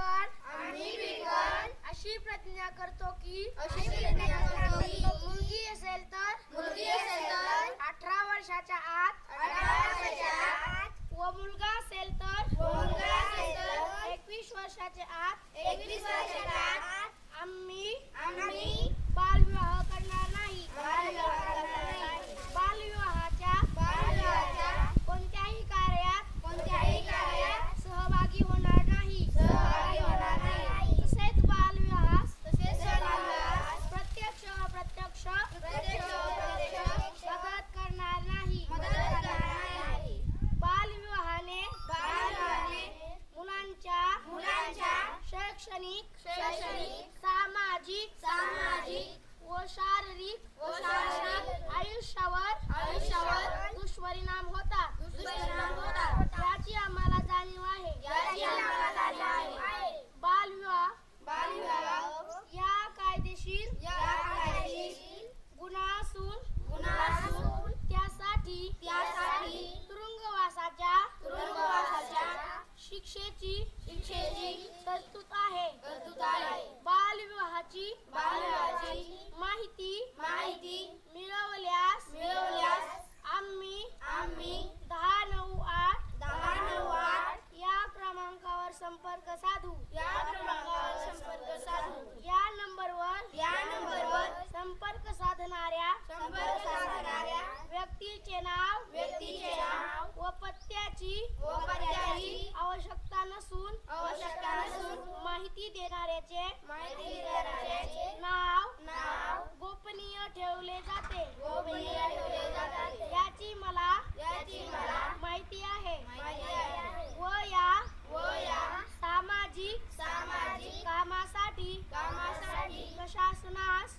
बिनकर आम्ही बिगर अशी प्रतिज्ञा करतो की अशी प्रतिज्ञा करतो की मुलगी असेल तर मुलगी असेल तर अठरा वर्षाच्या आत अठरा वर्षाच्या आत व मुलगा असेल तर व मुलगा असेल तर एकवीस वर्षाच्या आत एकवीस वर्षाच्या आत आम्ही आम्ही शैक्षणिक शैक्षणिक, सामाजिक सामाजिक व शारीरिक व शारीरिक आयुष्यावर आयुष्यावर दुष्परिणाम होतात दुष्परिणाम होतात. याची आम्हाला जाणीव आहे याची आम्हाला जाणीव आहे. बालविवाह बालविवाह या कायदेशीर या कायदेशीर गुन्हा असून गुन्हा असून त्यासाठी त्यासाठी तुरुंगवासाच्या तुरुंगवासाच्या शिक्षेची शिक्षेची तरतूद आहे. तरतूद आहे. बालविवाहाची बालविवाहाची माहिती माहिती मिळवल्यास मिळवल्यास आम्ही आम्ही दहा नऊ आठ दहा नऊ आठ या क्रमांकावर संपर्क साधू. या क्रमांकावर संपर्क साधू. या नंबरवर या नंबरवर संपर्क साधणाऱ्या संपर्क साधणाऱ्या व्यक्तीचे नाव व्यक्तीचे नाव व पत्त्याची व पत्त्याची आवश्यकता नसून माहिती देणाऱ्याचे माहिती देणाऱ्याचे नाव नाव गोपनीय ठेवले जाते गोपनीय ठेवले जाते. याची मला याची मला माहिती आहे माहिती आहे. व या व या सामाजिक सामाजिक कामासाठी कामासाठी प्रशासनास